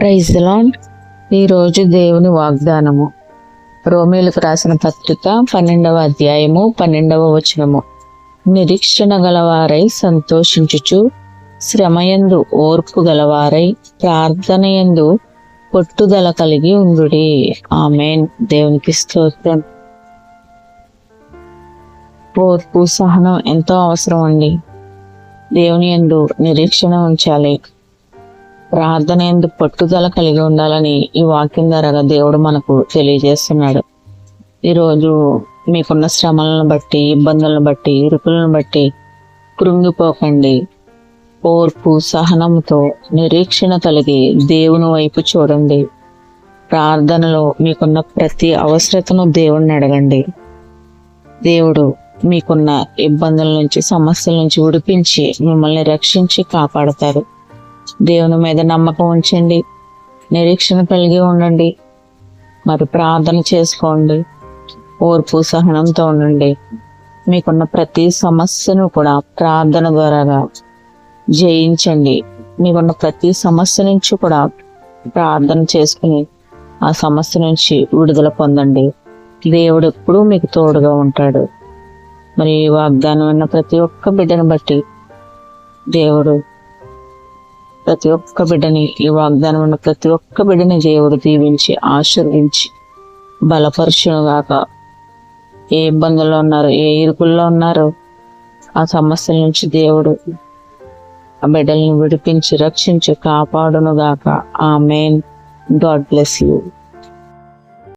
Praise ఈరోజు దేవుని వాగ్దానము. రోమేలకు రాసిన పత్రిక పన్నెండవ అధ్యాయము పన్నెండవ వచనము. నిరీక్షణ గలవారై సంతోషించుచు శ్రమయందు ఓర్పు గలవారై ప్రార్థనయందు పట్టుదల కలిగి ఉండుడి. ఆమెన్. దేవునికి స్తోత్రం. ఓర్పు సహనం ఎంతో అవసరం అండి దేవుని యందు నిరీక్షణ ఉంచాలి. ప్రార్థన ఎందు పట్టుదల కలిగి ఉండాలని ఈ వాక్యం ద్వారా దేవుడు మనకు తెలియజేస్తున్నాడు. ఈరోజు మీకున్న శ్రమలను బట్టి ఇబ్బందులను బట్టి ఇరుకులను బట్టి కృంగిపోకండి. ఓర్పు సహనంతో నిరీక్షణ కలిగి దేవుని వైపు చూడండి. ప్రార్థనలో మీకున్న ప్రతి అవసరతను దేవుణ్ణి అడగండి. దేవుడు మీకున్న ఇబ్బందుల నుంచి సమస్యల నుంచి విడిపించి మిమ్మల్ని రక్షించి కాపాడతారు దేవుని మీద నమ్మకం ఉంచండి. నిరీక్షణ కలిగి ఉండండి. మరి ప్రార్థన చేసుకోండి. ఓర్పు సహనంతో ఉండండి. మీకున్న ప్రతి సమస్యను కూడా ప్రార్థన ద్వారాగా జయించండి. మీకున్న ప్రతి సమస్య నుంచి కూడా ప్రార్థన చేసుకుని ఆ సమస్య నుంచి విడుదల పొందండి. దేవుడు ఎప్పుడూ మీకు తోడుగా ఉంటాడు. మరి వాగ్దానం ఉన్న ప్రతి ఒక్క బిడ్డను బట్టి దేవుడు ప్రతి ఒక్క బిడ్డని ఈ వాగ్దానం ఉన్న ప్రతి ఒక్క బిడ్డని దేవుడు దీవించి ఆశీర్వించి బలపరుచునుగాక. ఏ ఇబ్బందుల్లో ఉన్నారు ఏ ఇరుకుల్లో ఉన్నారో ఆ సమస్యల నుంచి దేవుడు ఆ బిడ్డల్ని విడిపించి రక్షించి కాపాడునుగాక. ఆ మెయిన్ గాడ్ బ్లెస్ యూ.